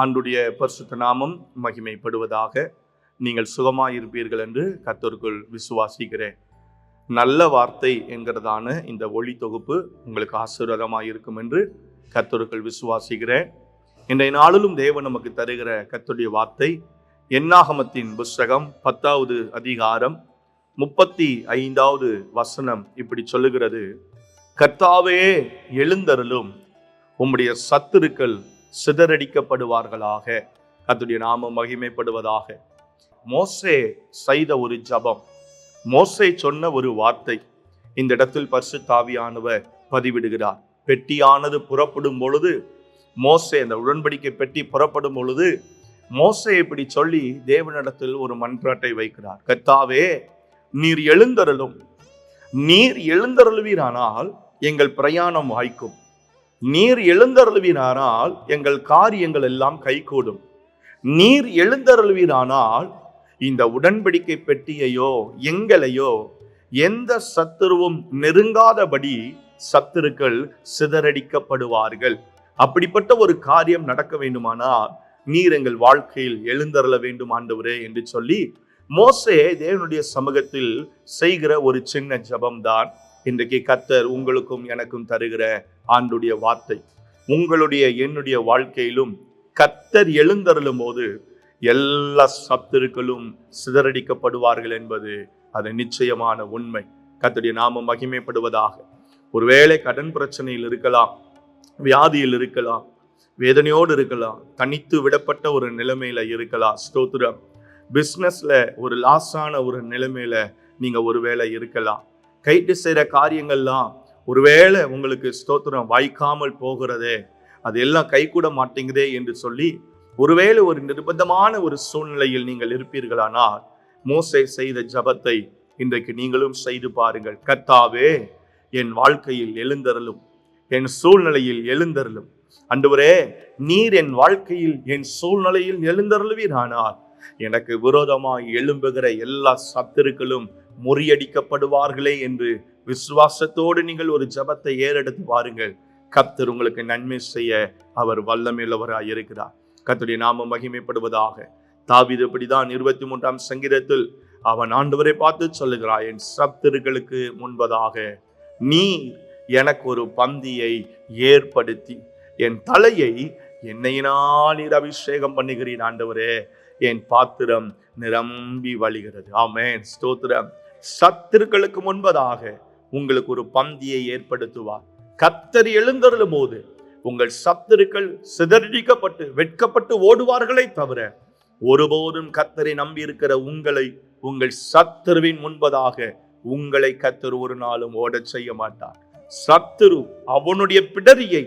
ஆண்டுடைய பரிசுத்த நாமம் மகிமைப்படுவதாக நீங்கள் சுகமாயிருப்பீர்கள் என்று கத்தருக்குள் விசுவாசிக்கிறேன். நல்ல வார்த்தை என்கிறதான இந்த ஒளி தொகுப்பு உங்களுக்கு ஆசீர்வாதமாக இருக்கும் என்று கத்தருக்குள் விசுவாசிக்கிறேன். இன்றைய நாளிலும் தேவன் நமக்கு தருகிற கத்துடைய வார்த்தை எண்ணாகமத்தின் புஸ்தகம் பத்தாவது அதிகாரம் முப்பத்தி ஐந்தாவது வசனம் இப்படி சொல்லுகிறது. கர்த்தாவே எழுந்தருளும் உம்முடைய சத்துருக்கள் சிதறடிக்கப்படுவார்களாக. கர்த்தருடைய நாமம் மகிமைப்படுவதாக. மோசே செய்த ஒரு ஜபம். மோசை சொன்ன ஒரு வார்த்தை. இந்த இடத்தில் பரிசு தாவியானவர் பதிவிடுகிறார். பெட்டியானது புறப்படும் பொழுது மோசை அந்த உடன்படிக்கை பெட்டி புறப்படும் பொழுது மோசை இப்படி சொல்லி தேவனிடத்தில் ஒரு மன்றாட்டை வைக்கிறார். கத்தாவே நீர் எழுந்தருளும். நீர் எழுந்தருளுவீரானால் எங்கள் பிரயாணம் வாய்க்கும். நீர் எழுந்தருள்வினானால் எங்கள் காரியங்கள் எல்லாம் கைகூடும். நீர் எழுந்தருள்வினானால் இந்த உடன்படிக்கை பெட்டியையோ எங்களையோ எந்த சத்துருவும் நெருங்காதபடி சத்துருக்கள் சிதறடிக்கப்படுவார்கள். அப்படிப்பட்ட ஒரு காரியம் நடக்க வேண்டுமானால் நீர் எங்கள் வாழ்க்கையில் எழுந்தருள வேண்டும் ஆண்டவரே என்று சொல்லி மோசே தேவனுடைய சமூகத்தில் செய்கிற ஒரு சின்ன ஜபம்தான். இன்றைக்கு கத்தர் உங்களுக்கும் எனக்கும் தருகிற ஆண்டுடைய வார்த்தை. உங்களுடைய என்னுடைய வாழ்க்கையிலும் கத்தர் எழுந்தருளும் போது எல்லா சத்துருக்களும் சிதறடிக்கப்படுவார்கள் என்பது அது நிச்சயமான உண்மை. கத்துடைய நாமம் மகிமைப்படுவதாக. ஒருவேளை கடன் பிரச்சனையில் இருக்கலாம் வியாதியில் இருக்கலாம் வேதனையோடு இருக்கலாம் தனித்து விடப்பட்ட ஒரு நிலைமையில இருக்கலாம். ஸ்தோத்திரம். பிஸ்னஸ்ல ஒரு லாஸான ஒரு நிலைமையில நீங்க ஒருவேளை இருக்கலாம். கைட்டு செய்கிற காரியங்கள்லாம் ஒருவேளை உங்களுக்கு ஸ்தோத்திரம் வாய்க்காமல் போகிறதே அது எல்லாம் கைகூட மாட்டேங்குதே என்று சொல்லி ஒருவேளை ஒரு நிர்பந்தமான ஒரு சூழ்நிலையில் நீங்கள் இருப்பீர்களானால் மோசை செய்த ஜபத்தை இன்றைக்கு நீங்களும் செய்து பாருங்கள். கத்தாவே என் வாழ்க்கையில் எழுந்தருளும் என் சூழ்நிலையில் எழுந்தருளும். அன்றுவரே நீர் என் வாழ்க்கையில் என் சூழ்நிலையில் எழுந்தருளுவீரானால் எனக்கு விரோதமாய் எழும்புகிற எல்லா சத்துருக்களும் முறியடிக்கப்படுவார்களே என்று விசுவாசத்தோடு நீங்கள் ஒரு ஜபத்தை ஏறெடுத்து பாருங்கள் கத்தர் உங்களுக்கு நன்மை செய்ய அவர் வல்லமையுள்ளவராய் இருக்கிறார். கத்துடைய நாமம் மகிமைப்படுவதாக. தாவிது இப்படிதான் இருபத்தி மூன்றாம் சங்கீதத்தில் அவன் ஆண்டவரை பார்த்து சொல்லுகிறாய் என் சப்தர்களுக்கு முன்பதாக நீ எனக்கு ஒரு பந்தியை ஏற்படுத்தி என் தலையை என்னையினால் நீர் அபிஷேகம் பண்ணுகிறீன் ஆண்டவரே. என் பாத்திரம் நிரம்பி வழிகிறது. ஆமேன். ஸ்தோத்திரம். சத்துருக்களுக்கு முன்பதாக உங்களுக்கு ஒரு பந்தியை ஏற்படுத்துவார். கத்தர் எழுந்தருளும் போது உங்கள் சத்துருக்கள் சிதறடிக்கப்பட்டு வெட்கப்பட்டு ஓடுவார்களே தவிர ஒருபோதும் கத்தரை நம்பி இருக்கிற உங்களை உங்கள் சத்துருவின் முன்பதாக உங்களை கத்தர் ஒரு நாளும் ஓடச் செய்ய மாட்டார். சத்துரு அவனுடைய பிடரியை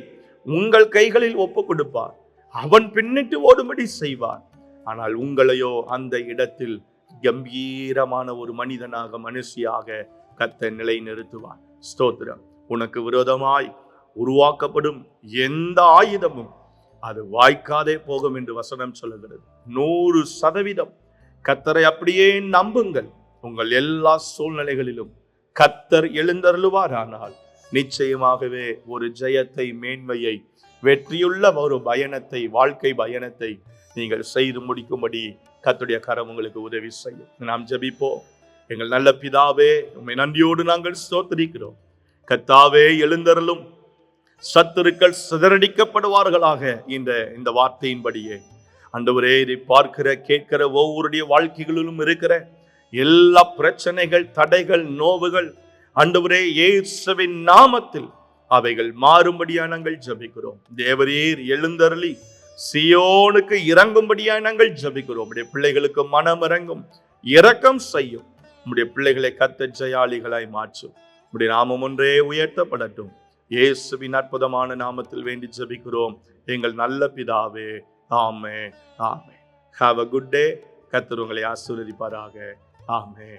உங்கள் கைகளில் ஒப்பு கொடுப்பார். அவன் பின்னிட்டு ஓடும்படி செய்வார். ஆனால் உங்களையோ அந்த இடத்தில் கம்பீரமான ஒரு மனிதனாக மனுஷியாக கத்த நிலை நிறுத்துவார். ஸ்தோத்திரம். உனக்கு விரோதமாய் உருவாக்கப்படும் எந்த ஆயுதமும் அது வாய்க்காதே போகும் என்று வசனம் சொல்லுகிறது. நூறு சதவீதம். கத்தரை அப்படியே நம்புங்கள். உங்கள் எல்லா சூழ்நிலைகளிலும் கத்தர் எழுந்தருளுவார். ஆனால் நிச்சயமாகவே ஒரு ஜெயத்தை மேன்மையை வெற்றியுள்ள ஒரு பயணத்தை வாழ்க்கை பயணத்தை நீங்கள் செய்து முடிக்கும்படி கத்துடைய கரம் உங்களுக்கு உதவி செய்யும். நாம் ஜபிப்போம். எங்கள் நல்ல பிதாவே உண்மை நன்றியோடு நாங்கள் சோத்தரிக்கிறோம் கத்தாவே எழுந்தருளும். சத்துருக்கள் சிதறடிக்கப்படுவார்களாக இந்த இந்த வார்த்தையின்படியே. அண்டவரே இதை பார்க்கிற கேட்கிற ஒவ்வொருடைய வாழ்க்கைகளிலும் இருக்கிற எல்லா பிரச்சனைகள் தடைகள் நோவுகள் அண்டவரே இயேசுவின் நாமத்தில் அவைகள் மாறும்படியா நாங்கள் ஜபிக்கிறோம். தேவரீர் எழுந்தருளி சியோனுக்கு இறங்கும்படியா நாங்கள் ஜபிக்கிறோம். உடைய பிள்ளைகளுக்கு மனம் இறங்கும். இரக்கம் செய்யும். உடைய பிள்ளைகளை கத்த ஜெயாளிகளாய் மாற்றும். உடைய நாமம் ஒன்றே உயர்த்தப்படட்டும். இயேசுவின் அற்புதமான நாமத்தில் வேண்டி ஜபிக்கிறோம். எங்கள் நல்ல பிதாவே ஆமே ஆமே. ஹாவ் அ குட் டே கத்தர் உங்களை ஆசீர்வதிப்பாராக. ஆமே.